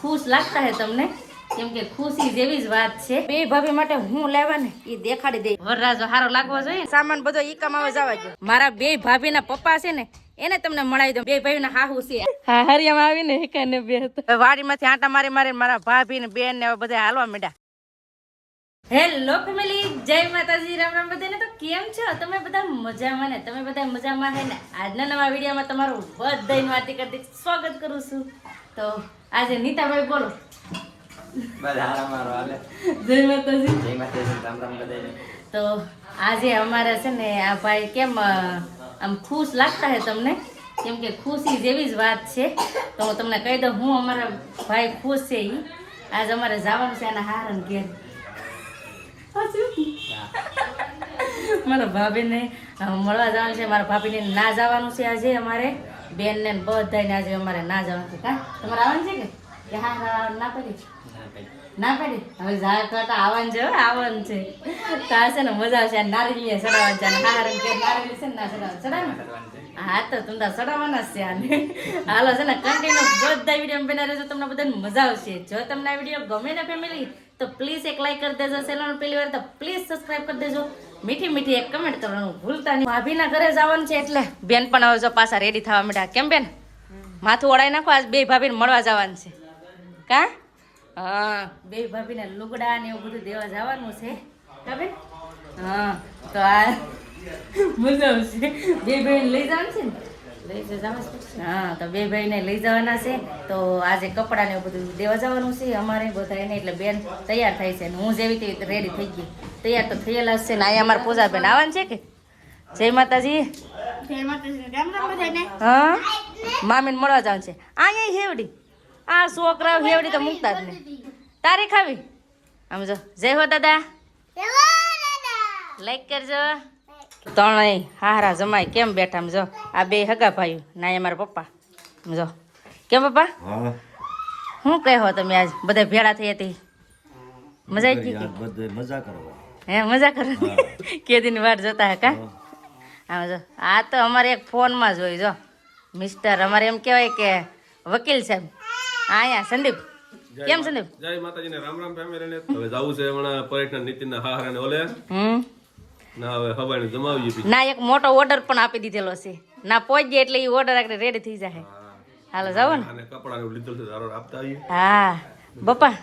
ખુશ લાગતા હે તમને? કેમ કે ખુશી જેવી જ વાત છે. બે ભાભી માટે હું લેવા ને એ દેખાડી દે. વરરાજો હારો લાગવો જોઈએ સામાન બધો ઈ કમાવા જવા ગયો મારા બે ભાભીના પપ્પા છે ને એને તમને મળાવી દઉં. બે ભાઈના હાહુ છે. હા હરિયામાં આવીને હેકાને બે વાડી માંથી આંટા મારી મારી મારા ભાભી ને બેન ને બધા હાલવા માંડ્યા. હેલો ફેમિલી જય માતાજી રામ રામ બધાને તો કેમ છો? તમે બધા મજામાં ને? તમે બધા મજામાં હે ને? આજના નવા વિડીયોમાં તમારું બધાનું વાતી કરતી સ્વાગત કરું છું. તો આજે નીતાભાઈ બોલો. જય માતાજી. જય માતાજી રામ રામ બધાને તો આજે અમારે છે ને આ ભાઈ કેમ આમ ખુશ લાગતા હે તમને? કેમ કે ખુશી જેવી જ વાત છે. તો હું તમને કહી દઉં હું અમારા ભાઈ ખુશ છે ઈ. આજ અમારે જવાનું છે એના હારણ ઘેર. મારા ભાભીને મળવા જવાનું છે મારા ભાભીને ના જવાનું છે આજે અમારે. બેનને ને બધાને આજે અમારે ના જવાનું છે કા? તમારે આવવાનું છે કે? હા હા ના પડી? ના પાડી. હવે જા કરતા આવવાનું છે આવવાનું છે. તો આ છે ને મજા આવશે આ ચડાવવાનું છે અને કે નારિયેળ છે ને ના ચડાવવાનું. ચડાવે હા તો તમે ચડાવવાના જ છે આને. હાલો છે ને કન્ટિન્યુ બધા વીડિયો બનાવી રહેજો તમને બધાને મજા આવશે. જો તમને આ વીડિયો ગમે ને ફેમિલી તો પ્લીઝ એક લાઈક કરી દેજો ચેનલ પહેલી વાર તો પ્લીઝ સબસ્ક્રાઇબ કરી દેજો. મીઠી મીઠી એક કમેન્ટ કરવાનું ભૂલતા નહીં. ભાભીના ઘરે જવાનું છે એટલે. બેન પણ હવે જો પાછા રેડી થવા માંડ્યા. કેમ બેન? માથું ઓળાઈ નાખો, આજ બે ભાભીને મળવા જવાનું છે. કા? હા, બે ભાભીને લુગડા ને એવું બધું દેવા જવાનું છે. કા બેન? હા, તો આ મજા આવશે બે ભાઈને લઈ જવાનું છે ને? છે હા તો બે ભાઈને લઈ જવાના છે. તો આજે કપડાને એવું બધું દેવા જવાનું છે અમારે બધા એને એટલે બેન તૈયાર થાય છે અને હું જેવી તેવી રેડી થઈ ગઈ. તૈયાર તો થયેલા જ છે ને અહીંયા અમારા પૂજા બેન આવવાનું છે કે? જય માતાજી. હા? મામીને મળવા જવાનું છે. અહીંયા હેવડી. આ છોકરા હેવડી તો મૂકતા જ નહીં. તારે ખાવી આમ જો. જય હો દાદા. લાઈક કરજો. ત્રણેય હારા જમાય કેમ બેઠા જો? આ બે હગા ભાઈ ના એ મારા પપ્પા. જો. કેમ પપ્પા? હા. શું કહો તમે આજ? બધા ભેળા થઈ હતી મજા આવી ગઈ મજા કરવા. હે મજા કરો કે દિન વાર જોતા હે કા? આમ જો. આ તો અમારે એક ફોનમાં જોઈ જો. મિસ્ટર અમારે એમ કહેવાય કે વકીલ સાહેબ. અહીંયા સંદીપ. કેમ સંદીપ? જય માતાજીને રામ રામ ફેમિલીને. હવે જાવું છે હમણાં પર્યટન નીતિનના હાહાને ઓલે. હમ. ના હવે હવાને જમાવીએ પછી. ના એક મોટો ઓર્ડર પણ આપી દીધેલો છે. ના પહોંચીએ એટલે એ ઓર્ડર આગળ રેડી થઈ જાય હાલો જાવ ને. અને કપડા ને છે સારો આપતા આવીએ. હા. બપા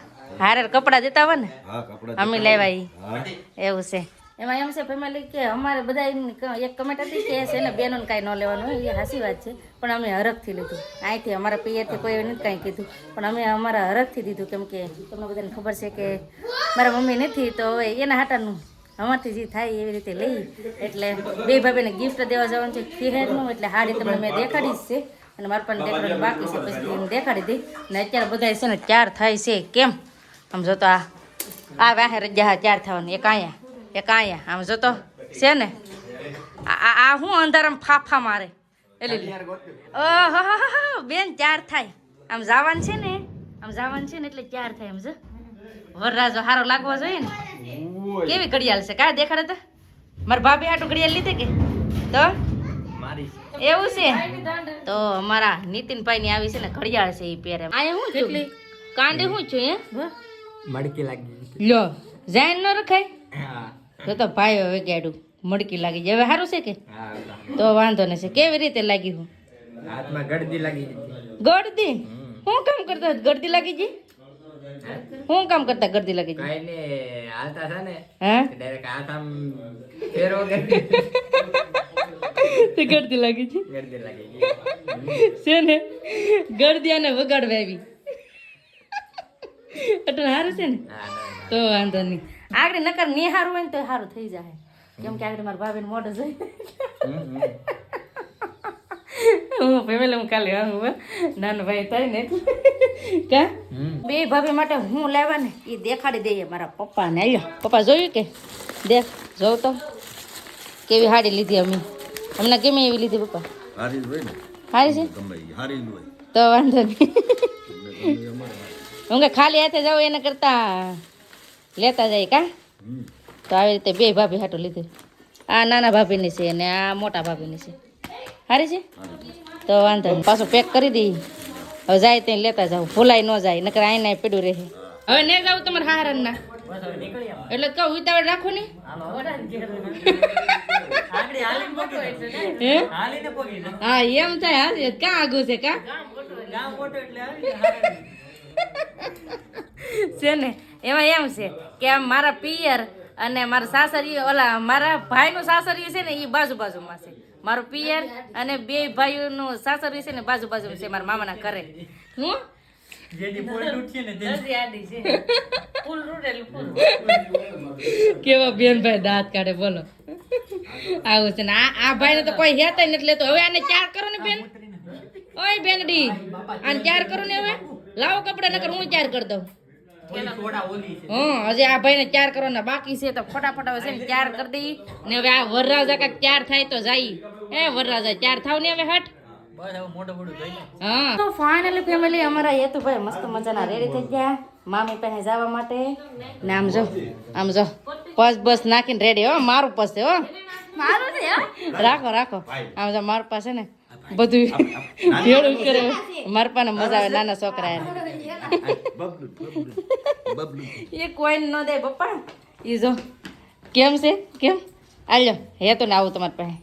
હારે કપડાં દેતા હોય ને. હા કપડા અમે લેવા ઈ એવું છે. એમાં એમ છે ફેમિલી કે અમારે બધા એક કમેન્ટ હતી કે છે ને બેનોને કાંઈ ન લેવાનું હોય. એ હાસી વાત છે. પણ અમે હરખથી લીધું. અહીંથી અમારા પિયરથી કોઈ નથી કાંઈ કીધું. પણ અમે અમારા હરખથી દીધું કેમ કે તમને બધાને ખબર છે કે મારા મમ્મી નથી તો હવે એના હાટાનું અમારથી જે થાય એવી રીતે લઈ. એટલે બે ભાભીને ગિફ્ટ દેવા જવાનું છે ખીહેરનું એટલે હાડી તમને મેં દેખાડી જ છે. અને મારે પણ દેખાડવાનું બાકી છે. પછી એને દેખાડી દઈ. ને અત્યારે બધા છે ને ચાર થાય છે. કેમ? આમ જોતો આ આ વાહે રજા ચાર થવાનું. એક અહીંયા એક અહીંયા આમ જોતો છે ને? આ આ- આ હું અંધારામાં ફાફા મારે. એટલે બેન ચાર થાય. આમ જવાનું છે ને? આમ જવાનું છે ને એટલે ચાર થાય, આમ જો. વરરાજો સારો લાગવો જોઈએ ને? કેવી ઘડિયાળ છે? કાંઈ દેખાડે તો. મારા ભાભી હાટું ઘડિયાળ લીધે કે? તો? મારી. એવું છે? તો અમારા નીતિનભાઈ ની આવી છે ને ઘડિયાળ છે એ પહેરે. અહીંયા હું છું? કાંડે હું છું હે. મડકી લાગી લ્યો જાન ન રખાય? હા. તો તો ભાઈ હવે ગાડું મડકી લાગી જાય હવે સારું છે કે? હા તો વાંધો નહીં છે. કેવી રીતે લાગી હું? હાથમાં ગળદી લાગી ગળદી? હું કામ કરતા હતા? ગળદી લાગી ગઈ? હું કામ કરતા ગળદી લાગી ગઈ કઈ ને હાલતા થા ને. હે? ડાયરેક્ટ હાથ આમ ફેરો તે ગળદી લાગી છે? ગરદી લાગી છે. છે ને? ગળદી અને વગાડવા આવી. એટલે સારું છે ને? તો વાંધો નહીં. આગળ નકર નિહારું હોય ને તો સારું થઈ જાય. કેમ કે આગળ મારા ભાભીને મોઢું જોઈ. હું ફેમિલી હું કાલે આવું હો. નાનો ભાઈ થાય ને એટલે. કા? બે ભાભી માટે હું લેવા ને એ દેખાડી દઈએ મારા પપ્પાને. આવ્યો પપ્પા જોયું કે? દેખ જોઉં તો. કેવી હાડી લીધી અમે. હમણાં કેમ એવી લીધી પપ્પા? હારી સારી છે? તો વાંધો નહીં. હું કે ખાલી હાથે જાઉં એના કરતા લેતા જાય કા? તો આવી રીતે બે ભાભી હાટું લીધું. આ નાના ભાભીની છે અને આ મોટા ભાભીની છે. સારી છે? તો વાંધો પાછું પેક કરી દઈ હવે જાય ત્યાં લેતા જાવ ફૂલાય ન જાય. નકર આઈને ના પડ્યું રહે. હવે ને જાવ તમારે હારણ ના એટલે કહું, ઉતાવળ રાખો ને. હા? એમ થાય. હા ક્યાં આગું છે, કા? છે ને? એમાં એમ છે કે આમ મારા પિયર અને મારા સાસરી ઓલા મારા ભાઈનું સાસરી છે ને એ બાજુ બાજુમાં છે. મારું પિયર અને બે ભાઈઓનું સાસર છે ને બાજુ બાજુ છે મારા મામાના ઘરે. હું. કેવા બેન ભાઈ દાંત કાઢે બોલો. આવું છે ને આ આ ભાઈ ને તો કોઈ હેતા નથી લેતો. હવે આને ચાર કરો ને બેન? ઓય બેનડી આને ચાર કરો ને હવે? લાવો કપડા નકર હું ચાર કરી દઉં? હા હજી આ ભાઈને ચાર કરવાના બાકી છે તો ફટાફટ હવે છે ને ચાર કરી દઈ ને હવે આ વરરાજા કાંઈક ચાર થાય તો જાય. એ વરરાજા ચાર થાવ ને હવે હટ. હા. તો ફાઇનલી ફેમિલી અમારા હેતુભાઈ મસ્ત મજાના રેડી થઈ ગયા. મામી પાસે જવા માટે. ને આમ જો આમ જો. પસ બસ નાખીને રેડી હો મારું પાસે હો. મારું રાખો રાખો. આમ જો મારું પાસે ને. બધું ભેળું કરે. મારા મજા આવે નાના છોકરા એને. બબલું બબલું બબલું. એ કોઈને ન દે પપ્પા. એ જો કેમ છે? કેમ? આલ્યો હે તો ને આવું તમારી પાસે.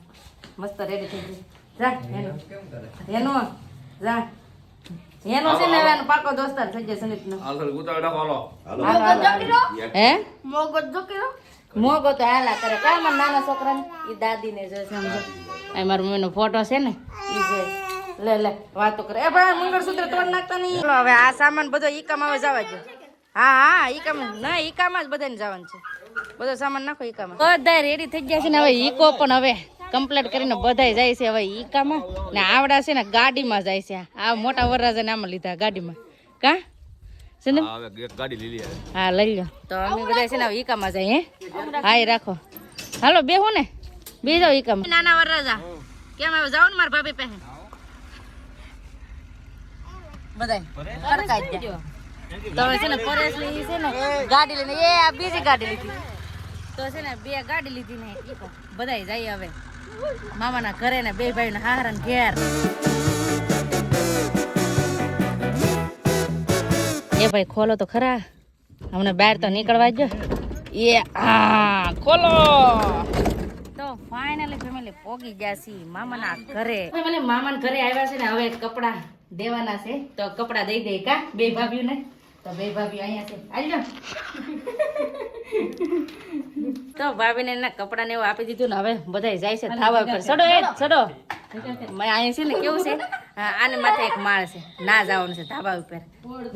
મસ્ત રેડી થઈ જા હેનો. હેનો જા. હેનો છે ને આનો પાકો દોસ્તાર થઈ જાય સંદીપનો હાલ સર ઉતાવળ રાખો હાલો. હાલો, હાલો. હે? મોગો તો હાલા કરે. કામ મારા નાના છોકરાને? એ દાદીને જો સમજો. આ મારા મમ્મીનો ફોટો છે ને ઈ જો લે લે વાતો કરે. એ ભાઈ મંગળસૂત્ર તોડ નાખતા નહીં. હવે આ સામાન બધો ઈકામાં હવે જવા દો હા હા ઈકામાં ના ઈકામાં જ બધાને જવાનું છે. બધો સામાન નાખો ઈકામાં બધા રેડી થઈ ગયા છે ને હવે ઈકો પણ હવે કમ્પ્લીટ કરીને બધાય જાય છે હવે ઈકામાં ને આવડા છે ને ગાડીમાં જાય છે. આ મોટા વરરાજાને આમાં લીધા ગાડીમાં. કા? છે ને હવે એક ગાડી લીલી આવે. હા લઈ લો તો અમે બધા છે ને હવે ઈકામાં જાય હે? હા એ રાખો. હાલો બેહો ને. બે એકમ. નાના વર રાજા કેમ હવે જાવ ને મારા ભાભી પાસે? બધાય ખડકાઈ જ તો છે ને પરેશ ઈ છે ને ગાડી લઈને એ આ બીજી ગાડી લીધી. તો છે ને બે ગાડી લીધી ને ઈકો બધાય જાય હવે. મામાના ઘરે ને બે ભાઈ ને હારા ને ઘેર. એ ભાઈ ખોલો તો ખરા. અમને બહાર તો નીકળવા જ એ આ ખોલો. ફાઇનલી ફેમિલી પોગી ગયા છીએ મામાના ઘરે. મને મામાના ઘરે આવ્યા છે ને હવે કપડા દેવાના છે. તો કપડા દઈ દે કા બે ભાભીઓને. તો બે ભાભી અહીંયા છે. આજો તો ભાભીને એના કપડા ને એવું આપી દીધું ને હવે બધા જાય છે થાવા પર ચડો એ ચડો મેં અહીંયા છે ને કેવું છે? આને માથે એક માળ છે. ના જવાનું છે ધાબા ઉપર.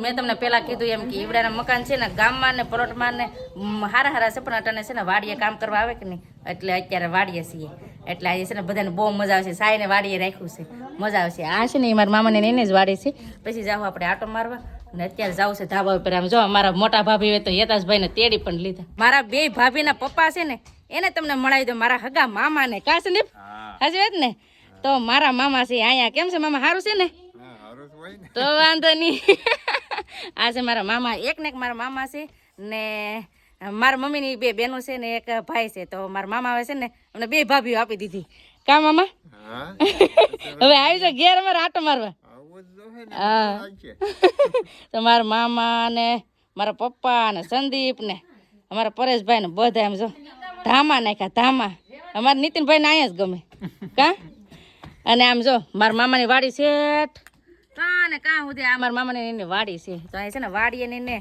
મેં તમને પેલા કીધું એમ કે ઈવડાના મકાન છે ને ગામમાં ને પરોટમાં ને હારા હારા છે પણ અટાને છે ને વાડીએ કામ કરવા આવે કે નહીં? એટલે અત્યારે વાડીએ છીએ. એટલે આજે છે ને બધાને બહુ મજા આવશે. સાઈને વાડીએ રાખ્યું છે. મજા આવશે. આ છે ને એ મારા મામાને એને જ વાડી છે. પછી જાવ આપણે આટો મારવા. ને અત્યારે જાવ છે ધાબા ઉપર. આમ જો મારા મોટા ભાભી હોય તો યતાશભાઈને તેડી પણ લીધા. મારા બે ભાભીના પપ્પા છે ને એને તમને મળાવી દો મારા હગા મામાને. કા સંદીપ હાજી વાત ને? તો મારા મામા છે અહીંયા કેમ છે મામા? સારું છે ને? તો વાંધો નહીં. આ છે મારા મામા એક ને એક મારા મામા છે ને મારા મમ્મીની બે બહેનો છે ને એક ભાઈ છે. તો મારા મામા આવે છે ને અમને બે ભાભીઓ આપી દીધી. કા મામા? હવે આવી જાઓ ઘેર અમારે આટો મારવા. હા. તો મારા મામા ને મારા પપ્પા ને સંદીપ ને અમારા પરેશભાઈ ને બધા એમ જો ધામા નાખ્યા ધામા. અમારા નીતિનભાઈ ને અહીંયા જ ગમે. કા? અને આમ જો મારા મામાની વાડી શેઠ કાં ને કાં સુધી આ મારા મામાની એની વાડી છે. તો અહીં છે ને વાડી એને એને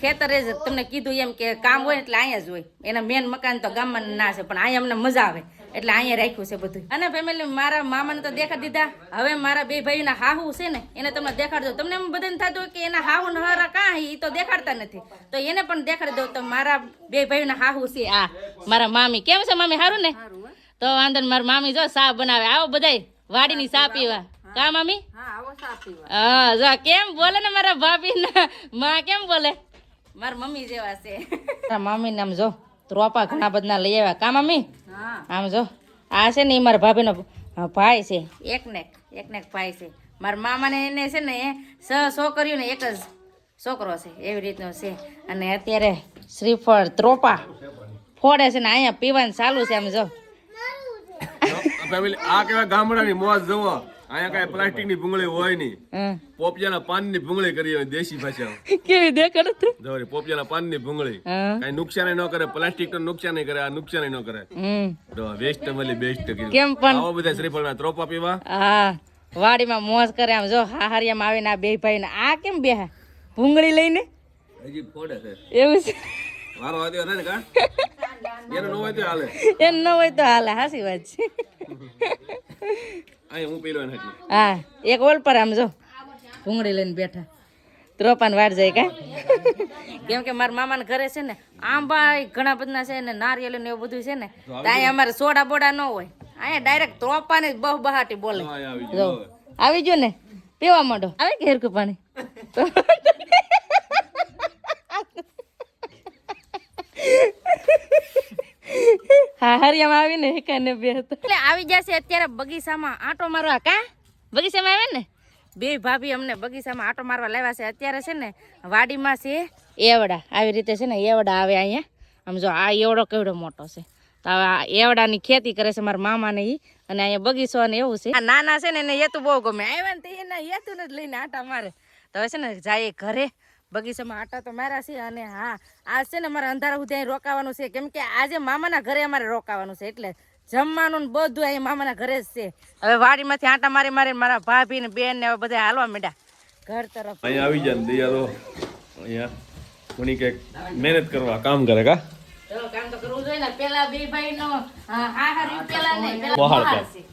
ખેતરે જ તમને કીધું એમ કે કામ હોય એટલે અહીંયા જ હોય. એના મેન મકાન તો ગામમાં ના છે પણ અહીંયા અમને મજા આવે. એટલે અહીંયા રાખ્યું છે બધું. અને ફેમિલી મારા મામાને તો દેખાડી દીધા. હવે મારા બે ભાઈના હાહુ છે ને એને તમને દેખાડજો તમને એમ બધાને થતું હોય કે એના હાહુ ને હારા કાં એ તો દેખાડતા નથી. તો એને પણ દેખાડી દો તો મારા બે ભાઈના હાહુ છે આ. મારા મામી. કેમ છે મામી? સારું ને? તો વાંધો મારા મામી જો ચા બનાવે. આવો બધાય વાડીની સા પીવા. કા મામી? હા જો કેમ બોલે ને મારા ભાભી માં કેમ બોલે? મારા મમ્મી જેવા છે. મારા મમ્મી નામ જો ત્રોપા ઘણા બધા લઈ આવ્યા. કા મમ્મી આમ જો આ છે ને એ મારા ભાભીનો ભાઈ છે. એક ને એક, એક ને ભાઈ છે. મારા મામાને એને છે ને સ છોકરીઓ ને એક જ છોકરો છે એવી રીતનો છે. અને અત્યારે શ્રીફળ ત્રોપા ફોડે છે ને અહીંયા પીવાનું ચાલુ છે આમ જો. ફેમિલી આ કેવા ગામડાની મોજ જુઓ. અહીંયા કાંઈ પ્લાસ્ટિકની ભૂંગળી હોય નહીં. પોપિયાના પાનની ભૂંગળી કરી હોય દેશી ભાષા કેવી દેખાડ જોરી પોપિયાના પાનની ભૂંગળી. કઈ નુકસાન ન કરે પ્લાસ્ટિક તો નુકસાન કરે આ નુકસાન ન કરે. હમ. તો વેસ્ટ મળી બેસ્ટ કરી. કેમ પણ? આવો બધા શ્રીફળના ત્રોપા પીવા. હા વાડીમાં મોજ કરે આમ જો હાહરિયામાં આવીને આ બે ભાઈ ને આ કેમ બે ભૂંગળી લઈને? હજી ફોડે છે. એવું છે? મારો આદ્યો ને કા? એનો ન હોય તો હાલે. એનો ન હોય તો હાલે હાસી વાત છે. આય હું પેલો એને હા એક ઓલ પર આમ જો ભૂંગળી લઈને બેઠા. ત્રોપાન વાડ જાય કા? કેમ કે મારા મામાના ઘરે છે ને આંબા ઘણા બધા છે ને નારિયેળ ને એવું બધું છે ને ત્યાં અમારે સોડા બોડા ન હોય. અહીંયા ડાયરેક્ટ ત્રોપાને જ બહુ બહાટી બોલે. આવી જો આવી ગયો ને પીવા માંડો. આવે કે હેરકું પાણી. હા હરિયામાં આવીને હેકાને બે એટલે આવી જશે અત્યારે બગીચામાં આંટો મારવા કા? બગીચામાં આવે ને બે ભાભી અમને બગીચામાં આંટો મારવા લાવ્યા છે. અત્યારે છે ને વાડીમાં છે એવડા. આવી રીતે છે ને એવડા આવે અહીંયા. આમ જો આ એવડો કેવડો મોટો છે. તો આ એવડાની ખેતી કરે છે મારા મામાને ઈ. અને અહીંયા બગીચો અને એવું છે. આ નાના છે ને એને હેતુ બહુ ગમે. આવ્યા ને તે એના હેતુને જ લઈને આંટા મારે. તો હવે છે ને જાય ઘરે. બગીચામાં આટા તો માર્યા છે અને હા આ છે ને અમારે અંધારા સુધી અહીં રોકાવાનું છે. કેમ કે આજે મામાના ઘરે અમારે રોકાવાનું છે એટલે જમવાનું ને બધું અહીં મામાના ઘરે જ છે. હવે વાડીમાંથી આંટા મારી મારી મારા ભાભી ને બેન ને હવે બધા હાલવા માંડ્યા. ઘર તરફ. અહીંયા આવી જાય ને દયા તો અહીંયા કોની કંઈક મહેનત કરવા કામ કરે કા? કામ તો કરવું જોઈએ ને. પેલા બે ભાઈ નો હા પેલા નહીં પેલા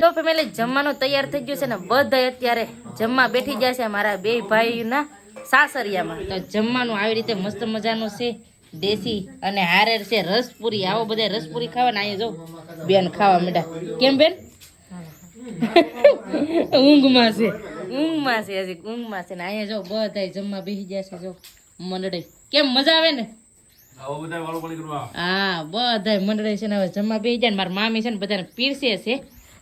તો ફેમિલી જમવાનું તૈયાર થઈ ગયું છે ને બધા અત્યારે જમવા બેઠી ગયા છે મારા બે ભાઈના સાસરિયામાં. તો જમવાનું આવી રીતે મસ્ત મજાનું છે, દેશી અને હારેર છે, રસપુરી, આવો બધા રસપુરી ખાવાના, અહીંયા જો, બેન ખાવા માંડ્યા. કેમ બેન? ઊંઘમાં છે ઊંઘમાં છે, હજી ઊંઘમાં છે ને, અહીંયા જો બધા જમવા બેસી ગયા છે, જો, મંડળી. કેમ મજા આવે ને? હા બધા મંડળી છે ને હવે જમવા બેસી જાય ને મારા મામી છે ને બધાને પીરસે છે.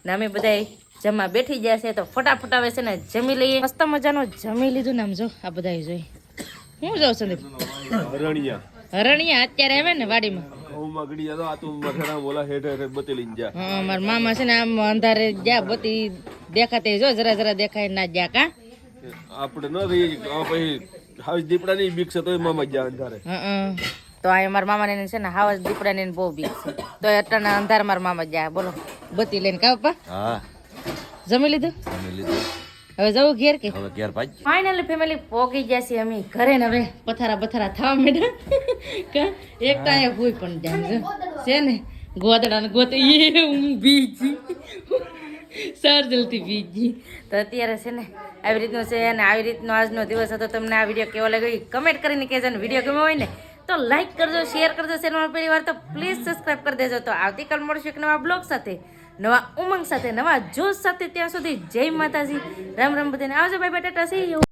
ને અમે બધા જમવા બેઠી ગયા છે તો ફટાફટ આવે છે ને જમી લઈએ. મસ્ત મજાનું જમી લીધું ને આમ જો આ બધા જોઈ. હું જાઉં સંદીપ હરણિયા. હરણિયા અત્યારે આવે ને વાડીમાં. હા મારા મામા છે ને આમ અંધારે જ્યાં બધી દેખાતે જો જરા જરા દેખાય ના જ્યાં કા. આપણે ન રહી આ પછી હાવી દીપડાની બીક છે તોય મામા ગયા અંધારે. હં. તો અહીંયા મારા મામાને છે ને હાવસ દીપડાને ને બહુ બીક છે. તો અત્યારે અંધાર મારા મામા જાય બોલો બત્તી લઈને કા પપ્પા? હા. જમી લીધું? જમી લીધું. હવે જવું ઘેર કે? હવે ઘેર પાજ ફાઇનલી ફેમિલી પોગી ગયા છે અમે. ઘરે ને હવે પથારા બથારા થવા માંડ્યા. કા? એક તો અહીંયા હોય પણ જાય છે ને? ગોદડા ને ગોતે એ હું બીજી. સર જલ્દી બીજી. તો અત્યારે છે ને આવી રીતનું છે અને આવી રીતનો આજનો દિવસ હતો. તમને આ વીડિયો કેવો લાગ્યો કમેન્ટ કરીને કહેજો ને. વીડિયો ગમ્યો હોય ને તો લાઈક કરજો શેર કરજો ચેનલ પહેલી વાર તો પ્લીઝ સબસ્ક્રાઇબ કરી દેજો. તો આવતીકાલ મળશું એક નવા બ્લોગ સાથે, નવા ઉમંગ સાથે, નવા જોશ સાથે ત્યાં સુધી જય માતાજી. રામ રામ બધાને. આવજો બાય બાય ટાટા સી